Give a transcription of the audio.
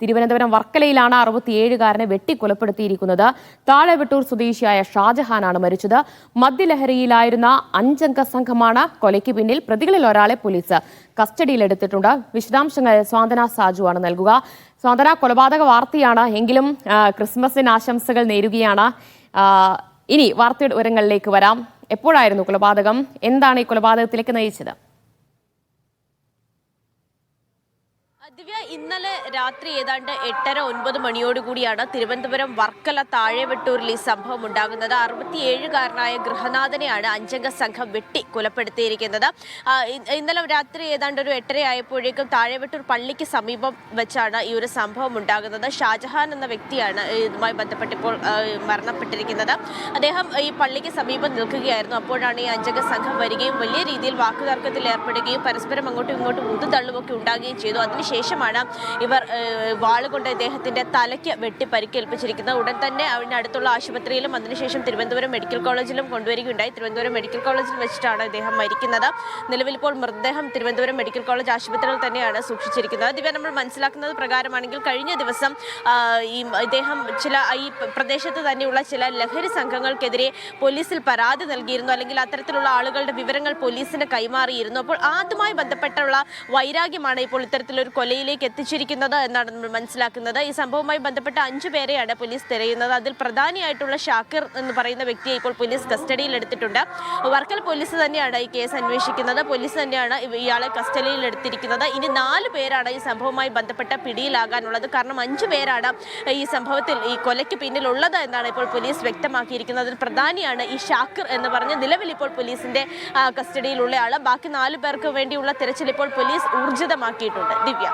തിരുവനന്തപുരം വർക്കലയിലാണ് അറുപത്തിയേഴുകാരനെ വെട്ടിക്കൊലപ്പെടുത്തിയിരിക്കുന്നത്. താഴെവെട്ടൂർ സ്വദേശിയായ ഷാജഹാനാണ് മരിച്ചത്. മദ്യലഹരിയിലായിരുന്ന അഞ്ചംഗ സംഘമാണ് കൊലയ്ക്ക് പിന്നിൽ. പ്രതികളിൽ ഒരാളെ പോലീസ് കസ്റ്റഡിയിലെടുത്തിട്ടുണ്ട്. വിശദാംശങ്ങൾ സ്വാന്തന സാജുവാണ് നൽകുക. സ്വാന്തന കൊലപാതക വാർത്തയാണ് എങ്കിലും ക്രിസ്മസിന് ആശംസകൾ നേരുകയാണ്. ഇനി വാർത്തയുടെ വിവരങ്ങളിലേക്ക് വരാം. എപ്പോഴായിരുന്നു കൊലപാതകം? എന്താണ് ഈ കൊലപാതകത്തിലേക്ക് നയിച്ചത്? ദിവ്യ ഇന്നലെ രാത്രി ഏതാണ്ട് എട്ടര ഒൻപത് മണിയോടുകൂടിയാണ് തിരുവനന്തപുരം വർക്കല താഴെവെട്ടൂരിൽ ഈ സംഭവം ഉണ്ടാകുന്നത്. അറുപത്തിയേഴുകാരനായ ഗൃഹനാഥനെയാണ് അഞ്ചംഗ സംഘം വെട്ടി കൊലപ്പെടുത്തിയിരിക്കുന്നത്. ഇന്നലെ രാത്രി ഏതാണ്ട് ഒരു എട്ടര ആയപ്പോഴേക്കും താഴെവെട്ടൂർ പള്ളിക്ക് സമീപം വെച്ചാണ് ഈ ഒരു സംഭവം ഉണ്ടാകുന്നത്. ഷാജഹാൻ എന്ന വ്യക്തിയാണ് ഇതുമായി ബന്ധപ്പെട്ട് ഇപ്പോൾ മരണപ്പെട്ടിരിക്കുന്നത്. അദ്ദേഹം ഈ പള്ളിക്ക് സമീപം നിൽക്കുകയായിരുന്നു. അപ്പോഴാണ് ഈ അഞ്ചംഗ സംഘം വരികയും വലിയ രീതിയിൽ വാക്കുതർക്കത്തിൽ ഏർപ്പെടുകയും പരസ്പരം അങ്ങോട്ടും ഇങ്ങോട്ടും ഉന്തുതള്ളുമൊക്കെ ഉണ്ടാകുകയും ചെയ്തു. അതിനുശേഷമാണ് ഇവർ വാളുകൊണ്ട് ഇദ്ദേഹത്തിന്റെ തലയ്ക്ക് വെട്ടി പരിക്കേൽപ്പിച്ചിരിക്കുന്നത് ഉടൻ തന്നെ അവന് അടുത്തുള്ള ആശുപത്രിയിലും അതിനുശേഷം തിരുവനന്തപുരം മെഡിക്കൽ കോളേജിലും കൊണ്ടുവരികയുണ്ടായി. തിരുവനന്തപുരം മെഡിക്കൽ കോളേജിൽ വെച്ചിട്ടാണ് ഇദ്ദേഹം മരിക്കുന്നത്. നിലവിൽ ഇപ്പോൾ മൃതദേഹം തിരുവനന്തപുരം മെഡിക്കൽ കോളേജ് ആശുപത്രിയിൽ തന്നെയാണ് സൂക്ഷിച്ചിരിക്കുന്നത്. ദിവ്യ നമ്മൾ മനസ്സിലാക്കുന്നത് പ്രകാരമാണെങ്കിൽ കഴിഞ്ഞ ദിവസം ഈ ഇദ്ദേഹം ചില ഈ പ്രദേശത്ത് തന്നെയുള്ള ചില ലഹരി സംഘങ്ങൾക്കെതിരെ പോലീസിൽ പരാതി നൽകിയിരുന്നു. അല്ലെങ്കിൽ അത്തരത്തിലുള്ള ആളുകളുടെ വിവരങ്ങൾ പോലീസിന് കൈമാറിയിരുന്നു. അപ്പോൾ അതുമായി ബന്ധപ്പെട്ടുള്ള വൈരാഗ്യമാണ് ഇപ്പോൾ ഇത്തരത്തിലൊരു കൊലയിലേക്ക് എത്തിച്ചിരിക്കുന്നത് എന്നാണ് നമ്മൾ മനസ്സിലാക്കുന്നത്. ഈ സംഭവവുമായി ബന്ധപ്പെട്ട അഞ്ചു പേരെയാണ് പോലീസ് തിരയുന്നത്. അതിൽ പ്രധാനിയായിട്ടുള്ള ഷാക്കിർ എന്ന് പറയുന്ന വ്യക്തിയെ ഇപ്പോൾ പോലീസ് കസ്റ്റഡിയിൽ എടുത്തിട്ടുണ്ട്. വർക്കൽ പോലീസ് തന്നെയാണ് ഈ കേസ് അന്വേഷിക്കുന്നത്. പോലീസ് തന്നെയാണ് ഇയാളെ കസ്റ്റഡിയിൽ എടുത്തിരിക്കുന്നത്. ഇനി നാല് പേരാണ് ഈ സംഭവവുമായി ബന്ധപ്പെട്ട പിടിയിലാകാനുള്ളത്. കാരണം അഞ്ചു പേരാണ് ഈ സംഭവത്തിൽ ഈ കൊലയ്ക്ക് പിന്നിലുള്ളത് എന്നാണ് ഇപ്പോൾ പോലീസ് വ്യക്തമാക്കിയിരിക്കുന്നത്. അതിൽ പ്രധാനിയാണ് ഈ ഷാക്കിർ എന്ന് പറഞ്ഞ് നിലവിൽ ഇപ്പോൾ പോലീസിന്റെ കസ്റ്റഡിയിലുള്ള ആൾ ബാക്കി നാല് പേർക്ക് വേണ്ടിയുള്ള തിരച്ചിൽ ഇപ്പോൾ പോലീസ് ഊർജിതമാക്കിയിട്ടുണ്ട്. ദിവ്യ.